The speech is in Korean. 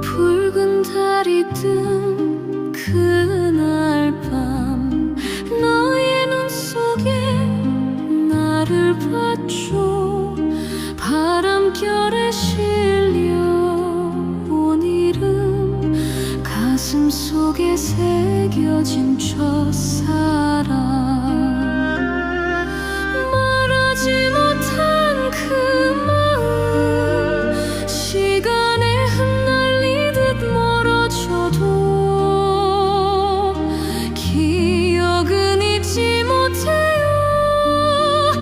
붉은 달이 뜬 나를 봤죠. 바람결에 실려온 이름 가슴 속에 새겨진 첫사랑